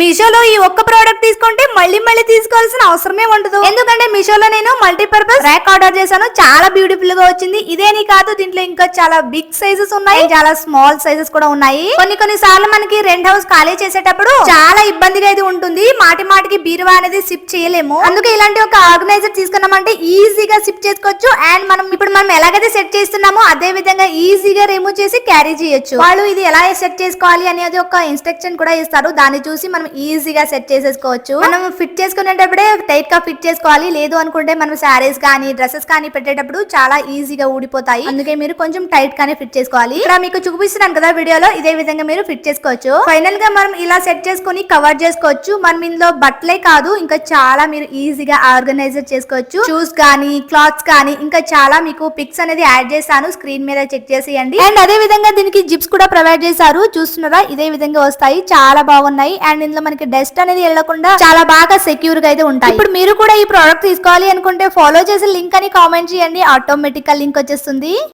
మీషోలో ఈ ఒక్క ప్రోడక్ట్ తీసుకుంటే మళ్ళీ మళ్ళీ తీసుకోవాల్సిన అవసరమే ఉండదు. ఎందుకంటే మీషోలో నేను మల్టీపర్పస్ ర్యాక్ ఆర్డర్ చేశాను. చాలా బ్యూటిఫుల్గా వచ్చింది. ఇదేని కాదు దీంట్లో ఇంకా చాలా బిగ్ సైజెస్ ఉన్నాయి. చాలా స్మాల్ సైజెస్ కూడా ఉన్నాయి. కొన్ని కొన్ని సార్లు మనకి రెంట్ హౌస్ ఖాళీ చేసేటప్పుడు చాలా ఇబ్బందిగా అయితే ఉంటుంది. మాటి మాటికి బీరువా అనేది సిప్ చేయలేము. అందుకే ఇలాంటి ఒక ఆర్గనైజర్ తీసుకున్నామంటే ఈజీగా సిప్ చేసుకోవచ్చు. అండ్ మనం ఇప్పుడు మనం ఎలాగైతే సెట్ చేస్తున్నామో అదే విధంగా ఈజీగా రిమూవ్ చేసి క్యారీ చేయొచ్చు. వాళ్ళు ఇది ఎలా సెట్ చేసుకోవాలి అనేది ఒక ఇన్స్ట్రక్షన్ కూడా ఇస్తారు. దాన్ని చూసి మనం ఈజీగా సెట్ చేసేసుకోవచ్చు. మనం ఫిట్ చేసుకునేటప్పుడే టైట్గా ఫిట్ చేసుకోవాలి. లేదు అనుకుంటే మనం శారీస్ కానీ డ్రెస్సెస్ కానీ పెట్టేటప్పుడు చాలా ఈజీగా ఊడిపోతాయి. అందుకే మీరు కొంచెం టైట్ గానే ఫిట్ చేసుకోవాలి. ఇక్కడ మీకు చూపిస్తున్నాను కదా వీడియోలో ఇదే విధంగా మీరు ఫిట్ చేసుకోవచ్చు. ఫైనల్గా మనం ఇలా సెట్ చేసుకొని కవర్ చేసుకోవచ్చు. మనం ఇందులో బట్టలే కాదు ఇంకా చాలా మీరు ఈజీగా ఆర్గనైజర్ చేసుకోవచ్చు. షూస్ కానీ క్లాత్స్ కానీ ఇంకా చాలా మీకు పిక్స్ అనేది యాడ్ చేశాను స్క్రీన్ మీద చెక్ చేసేయండి. అండ్ అదే విధంగా దీనికి జిప్స్ కూడా ప్రొవైడ్ చేశారు. చూస్తున్నారా? ఇదే విధంగా వస్తాయి. చాలా బాగున్నాయి. అండ్ ఇందులో మనకి డస్ట్ అనేది వెళ్ళకుండా చాలా బాగా సెక్యూర్గా అయితే ఉంటాయి. ఇప్పుడు మీరు కూడా ఈ ప్రోడక్ట్ తీసుకోవాలి అనుకుంటే ఫాలో చేసే లింక్ అని కామెంట్ చేయండి. ఆటోమేటిక్గా లింక్ వచ్చేస్తుంది.